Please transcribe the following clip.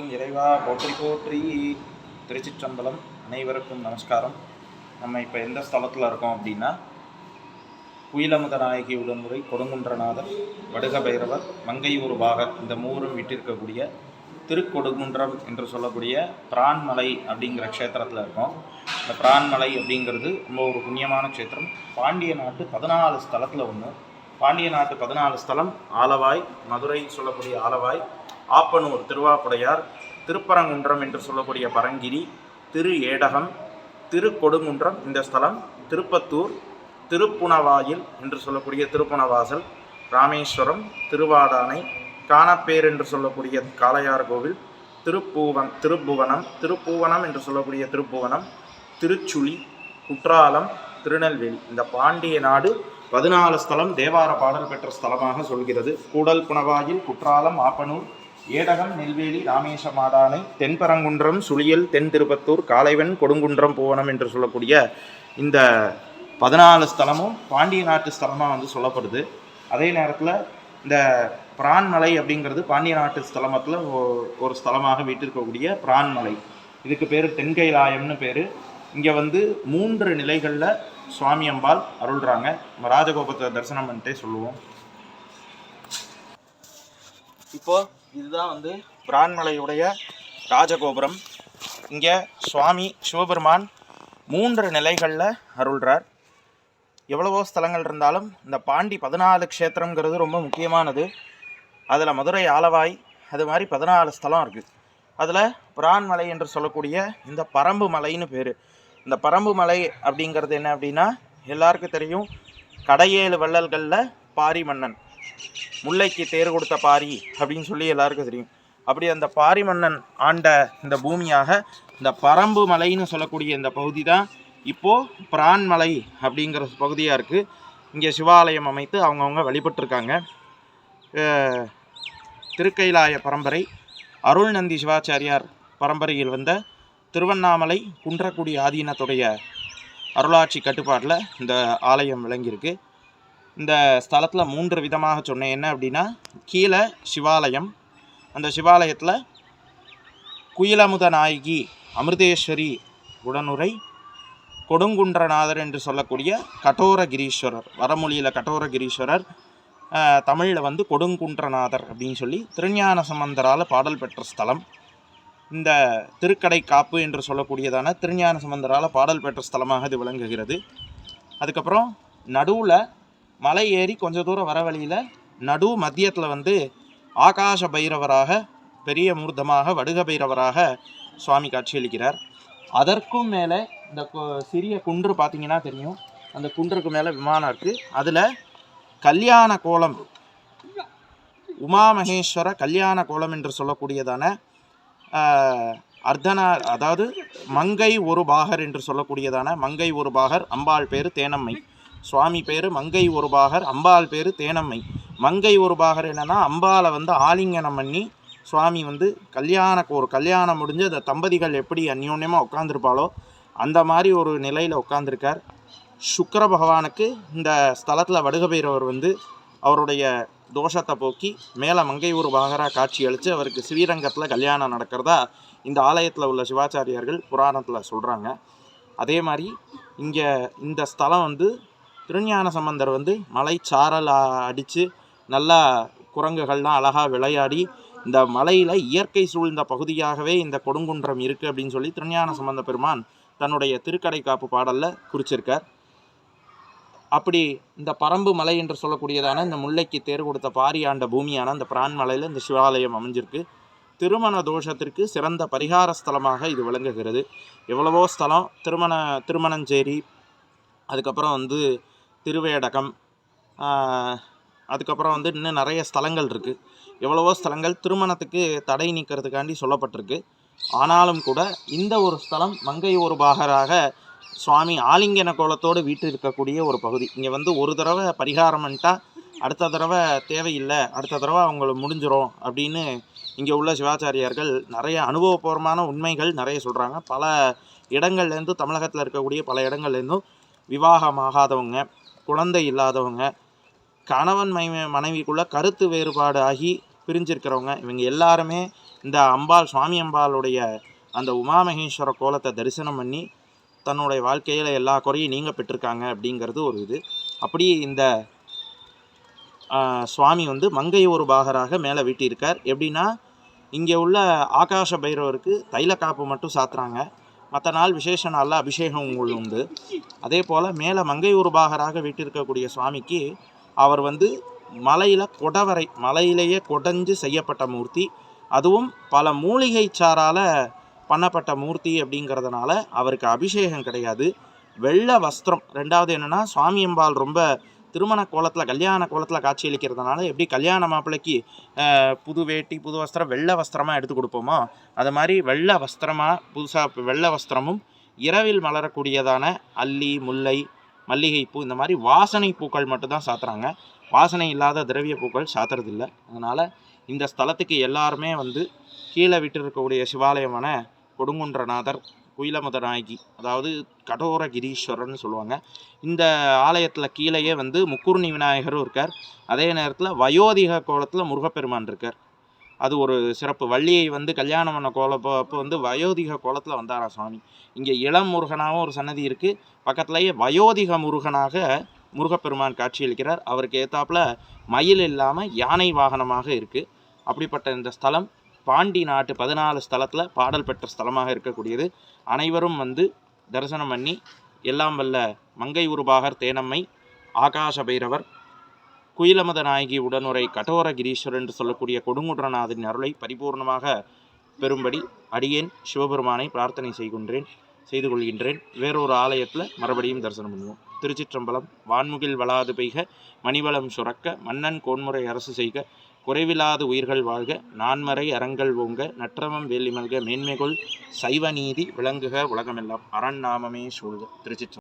எந்நாட்டவர்க்கும் இறைவா போற்றி போற்றி திருச்சிற்றம்பலம் அனைவருக்கும் நமஸ்காரம். நம்ம இப்போ எந்த ஸ்தலத்தில் இருக்கோம் அப்படின்னா குயிலமுத நாயகி உடன்முறை கொடுங்குன்றநாதர் வடுக பைரவர் மங்கையூர் பாகர் இந்த மூவரும் விட்டிருக்கக்கூடிய திருக்கொடுங்குன்றம் என்று சொல்லக்கூடிய பிரான்மலை அப்படிங்கிற க்ஷேத்திரத்தில் இருக்கோம். இந்த பிரான்மலை அப்படிங்கிறது ரொம்ப ஒரு புண்ணியமான க்ஷேத்திரம். பாண்டிய நாட்டு பதினாலு ஸ்தலத்தில் ஒன்று பாண்டிய நாட்டு பதினாலு ஸ்தலம் ஆலவாய் மதுரை சொல்லக்கூடிய ஆலவாய் ஆப்பனூர் திருவாப்புடையார் திருப்பரங்குன்றம் என்று சொல்லக்கூடிய பரங்கிரி திரு ஏடகம் திருக்கொடுங்குன்றம் இந்த ஸ்தலம் திருப்பத்தூர் திருப்புணவாயில் என்று சொல்லக்கூடிய திருப்புணவாசல் ராமேஸ்வரம் திருவாடானை காணப்பேர் என்று சொல்லக்கூடிய காளையார் கோவில் திருப்பூவன் திருப்புவனம் திருப்பூவனம் என்று சொல்லக்கூடிய திருப்புவனம் திருச்சுழி குற்றாலம் திருநெல்வேலி. இந்த பாண்டிய நாடு பதினாலு ஸ்தலம் தேவார பாடல் பெற்ற ஸ்தலமாக சொல்கிறது. கூடல் புனவாயில் குற்றாலம் ஆப்பனூர் ஏடகம் நெல்வேலி ராமேசமாடானை தென்பரங்குன்றம் சுழியல் தென் திருப்பத்தூர் காலைவன் கொடுங்குன்றம் பூவனம் என்று சொல்லக்கூடிய இந்த பதினாலு ஸ்தலமும் பாண்டிய நாட்டு ஸ்தலமாக வந்து சொல்லப்படுது. அதே நேரத்தில் இந்த பிரான்மலை அப்படிங்கிறது பாண்டிய நாட்டு ஸ்தலமத்தில் ஒரு ஸ்தலமாக வீட்டிருக்கக்கூடிய பிரான்மலை. இதுக்கு பேர் தென்கைலாயம்னு பேர். இங்கே வந்து மூன்று நிலைகளில் சுவாமி அம்பாள் அருள்றாங்க. நம்ம ராஜகோபத்தை தரிசனம் பண்ணிட்டே சொல்லுவோம். இப்போது இதுதான் வந்து பிரான்மலையுடைய ராஜகோபுரம். இங்கே சுவாமி சிவபெருமான் மூன்று நிலைகளில் அருள்றார். எவ்வளவோ ஸ்தலங்கள் இருந்தாலும் இந்த பாண்டி பதினாலு க்ஷேத்திரங்கிறது ரொம்ப முக்கியமானது. அதில் மதுரை ஆலவாய் அது மாதிரி பதினாலு ஸ்தலம் இருக்குது அதில் பிரான்மலை என்று சொல்லக்கூடிய இந்த பரம்பு மலைன்னு பேர். இந்த பரம்பு மலை அப்படிங்கிறது என்ன அப்படின்னா எல்லாருக்கும் தெரியும் கடையேழு வள்ளல்களில் பாரி மன்னன் முல்லைக்கு தேர் கொடுத்த பாரி அப்படின்னு சொல்லி எல்லாருக்கும் தெரியும். அப்படி அந்த பாரி மன்னன் ஆண்ட இந்த பூமியாக இந்த பரம்பு மலைன்னு சொல்லக்கூடிய இந்த பகுதி தான் இப்போது பிரான்மலை அப்படிங்கிற பகுதியாக இருக்குது இங்கே சிவாலயம் அமைத்து அவங்கவுங்க வழிபட்டிருக்காங்க. திருக்கைலாய பரம்பரை அருள்நந்தி சிவாச்சாரியார் பரம்பரையில் வந்த திருவண்ணாமலை குன்றக்குடி ஆதீனத்துடைய அருளாட்சி கட்டுப்பாட்டில் இந்த ஆலயம் விளங்கியிருக்கு. இந்த ஸ்தலத்தில் மூன்று விதமாக சொன்னேன். என்ன அப்படின்னா கீழே சிவாலயம் அந்த சிவாலயத்தில் குயிலமுத நாயகி அமிர்தேஸ்வரி உடனுரை கொடுங்குன்றநாதர் என்று சொல்லக்கூடிய கடோரகிரீஸ்வரர் கட்டோர கடோரகிரீஸ்வரர் தமிழில் வந்து கொடுங்குன்றநாதர் அப்படின்னு சொல்லி திருஞான சம்பந்தரால் பாடல் பெற்ற ஸ்தலம். இந்த திருக்கடை காப்பு என்று சொல்லக்கூடியதான திருஞான சம்பந்தரால் பாடல் பெற்ற ஸ்தலமாக இது விளங்குகிறது. அதுக்கப்புறம் நடுவில் மலை ஏறி கொஞ்ச தூரம் வர வழியில் நடு மத்தியத்தில் வந்து ஆகாஷ பைரவராக பெரிய மூர்த்தமாக வடுக பைரவராக சுவாமி காட்சியளிக்கிறார். அதற்கும் மேலே இந்த சிறிய குன்று பார்த்தீங்கன்னா தெரியும். அந்த குன்றுக்கு மேலே விமானம் இருக்குது அதில் கல்யாண கோலம் உமா மகேஸ்வர கல்யாண கோலம் என்று சொல்லக்கூடியதான அர்த்தனா அதாவது மங்கை ஒரு பாகர் என்று சொல்லக்கூடியதான மங்கை ஒரு பாகர் அம்பாள் பேர் தேனம்மை. சுவாமி பேர் மங்கை ஒரு பாகர் அம்பாள் பேர் தேனம்மை. மங்கை ஒரு பாகர் என்னன்னா அம்பாளை வந்து ஆலிங்கனம் பண்ணி சுவாமி வந்து கல்யாண ஒரு கல்யாணம் முடிஞ்சு அந்த தம்பதிகள் எப்படி அந்யோன்யமாக உட்காந்துருப்பாளோ அந்த மாதிரி ஒரு நிலையில் உட்காந்துருக்கார் சுக்கர பகவானுக்கு இந்த ஸ்தலத்தில் வடுகபைரவர் வந்து அவருடைய தோஷத்தை போக்கி மேலே மங்கையூர் பாகராக காட்சி அளித்து அவருக்கு ஸ்ரீரங்கத்தில் கல்யாணம் நடக்கிறதா இந்த ஆலயத்தில் உள்ள சிவாச்சாரியார்கள் புராணத்தில் சொல்கிறாங்க அதே மாதிரி இங்கே இந்த ஸ்தலம் வந்து திருஞான சம்பந்தர் வந்து மலை சாரல் அடித்து நல்லா குரங்குகள்லாம் அழகாக விளையாடி இந்த மலையில் இயற்கை சூழ்ந்த பகுதியாகவே இந்த கொடுங்குன்றம் இருக்குது அப்படின்னு சொல்லி திருஞான சம்பந்த பெருமான் தன்னுடைய திருக்கடை காப்பு பாடலில் குறிச்சிருக்கார். அப்படி இந்த பரம்பு மலை என்று சொல்லக்கூடியதான இந்த முல்லைக்கு தேர் கொடுத்த பாரியாண்ட பூமியான இந்த பிரான்மலையில் இந்த சிவாலயம் அமைஞ்சிருக்கு. திருமண தோஷத்திற்கு சிறந்த பரிகார ஸ்தலமாக இது விளங்குகிறது. எவ்வளவோ ஸ்தலம் திருமண திருமணஞ்சேரி அதுக்கப்புறம் வந்து திருவேடகம். அதுக்கப்புறம் வந்து இன்னும் நிறைய ஸ்தலங்கள் இருக்குது எவ்வளவோ ஸ்தலங்கள் திருமணத்துக்கு தடை நீக்கிறதுக்காண்டி சொல்லப்பட்டிருக்கு. ஆனாலும் கூட இந்த ஒரு ஸ்தலம் மங்கை ஒரு பாகராக சுவாமி ஆலிங்கன கோலத்தோடு வீட்டு இருக்கக்கூடிய ஒரு பகுதி. இங்கே வந்து ஒரு தடவை பரிகாரம் பண்ணிட்டா அடுத்த தடவை தேவையில்லை. அடுத்த தடவை அவங்களுக்கு முடிஞ்சிடும் அப்படின்னு இங்கே உள்ள சிவாச்சாரியார்கள் நிறைய அனுபவபூர்வமான உண்மைகள் நிறைய சொல்கிறாங்க பல இடங்கள்லேருந்து தமிழகத்தில் இருக்கக்கூடிய பல இடங்கள்லேருந்தும் விவாகமாகாதவங்க. குழந்தை இல்லாதவங்க கணவன் மை மனைவிக்குள்ள கருத்து வேறுபாடு ஆகி பிரிஞ்சிருக்கிறவங்க இவங்க எல்லாருமே இந்த அம்பாள் சுவாமி அம்பாளுடைய அந்த உமாமகேஸ்வர கோலத்தை தரிசனம் பண்ணி தன்னுடைய வாழ்க்கையில் எல்லா குறையும் நீங்க பெற்றிருக்காங்க அப்படிங்கிறது ஒரு இது. அப்படி இந்த சுவாமி வந்து மங்கை ஒரு பாகராக மேலே வீட்டியிருக்கார். எப்படின்னா இங்கே உள்ள ஆகாஷ பைரவருக்கு தைல காப்பு மட்டும் சாத்துறாங்க. மற்ற நாள் விசேஷ நாளில் அபிஷேகம் உண்டு. அதே போல் மேலே மங்கை உருபாகராக வீட்டிருக்கக்கூடிய சுவாமிக்கு அவர் வந்து மலையில் கொடவரை மலையிலேயே கொடைஞ்சு செய்யப்பட்ட மூர்த்தி. அதுவும் பல மூலிகை சாரால் பண்ணப்பட்ட மூர்த்தி அப்படிங்கிறதுனால அவருக்கு அபிஷேகம் கிடையாது. வெள்ளை வஸ்திரம். ரெண்டாவது என்னென்னா சுவாமி அம்பாள் ரொம்ப திருமண கோலத்தில் கல்யாண கோலத்தில் காட்சியளிக்கிறதுனால எப்படி கல்யாண மாப்பிள்ளைக்கு புது வேட்டி புது வஸ்திரம் வெள்ளை வஸ்திரமாக எடுத்து கொடுப்போமோ அது மாதிரி வெள்ளை வஸ்திரமாக புதுசாக வெள்ளை வஸ்திரமும் இரவில் மலரக்கூடியதான அல்லி முல்லை மல்லிகைப்பூ இந்த மாதிரி வாசனை பூக்கள் மட்டும்தான் சாத்துறாங்க. வாசனை இல்லாத திரவிய பூக்கள் சாத்துறதில்ல. அதனால் இந்த ஸ்தலத்துக்கு எல்லாருமே வந்து கீழே விட்டு இருக்கக்கூடிய சிவாலயமான கொடுங்குன்றநாதர் குயிலமுத நாயகி அதாவது கடோர கிரீஸ்வரர்னு சொல்லுவாங்க. இந்த ஆலயத்தில் கீழேயே வந்து முக்குருணி விநாயகரும் இருக்கார். அதே நேரத்தில் வயோதிக கோலத்தில் முருகப்பெருமான் இருக்கார். அது ஒரு சிறப்பு. வள்ளியை வந்து கல்யாணம் பண்ண கோலப்போ அப்போ வந்து வயோதிக கோலத்தில் வந்தாராம் சுவாமி. இங்கே இளம் முருகனாகவும் ஒரு சன்னதி இருக்குது பக்கத்துலேயே வயோதிக முருகனாக முருகப்பெருமான் காட்சியளிக்கிறார். அவருக்கு ஏத்தாப்புல மயில் இல்லாமல் யானை வாகனமாக இருக்குது அப்படிப்பட்ட இந்த ஸ்தலம். பாண்டி நாட்டு பதினாலு ஸ்தலத்தில் பாடல் பெற்ற ஸ்தலமாக இருக்கக்கூடியது. அனைவரும் வந்து தரிசனம் பண்ணி எல்லாம் வல்ல மங்கை உருபாகர் தேனம்மை ஆகாச பைரவர் குயிலமத நாயகி உடனுரை கடோர கிரீஸ்வரர் என்று சொல்லக்கூடிய கொடுங்குன்றநாதன் அருளை பரிபூர்ணமாக பெறும்படி அடியேன் சிவபெருமானை பிரார்த்தனை செய்கின்றேன் செய்து கொள்கின்றேன். வேறொரு ஆலயத்தில் மறுபடியும் தரிசனம் பண்ணுவோம். திருச்சிற்றம்பலம் வான்முகில் வளாது பெய்க மணிவளம் சுரக்க மன்னன் கோன்முறை அரசு செய்க குறைவில்லாத உயிர்கள் வாழ்க நான்மறை அறங்கள் ஓங்க நற்றமம் வேலிமல்க மேன்மைகொள் சைவ நீதி விளங்குக உலகமெல்லாம் அரண் நாமமே சூழ்க. திருச்சி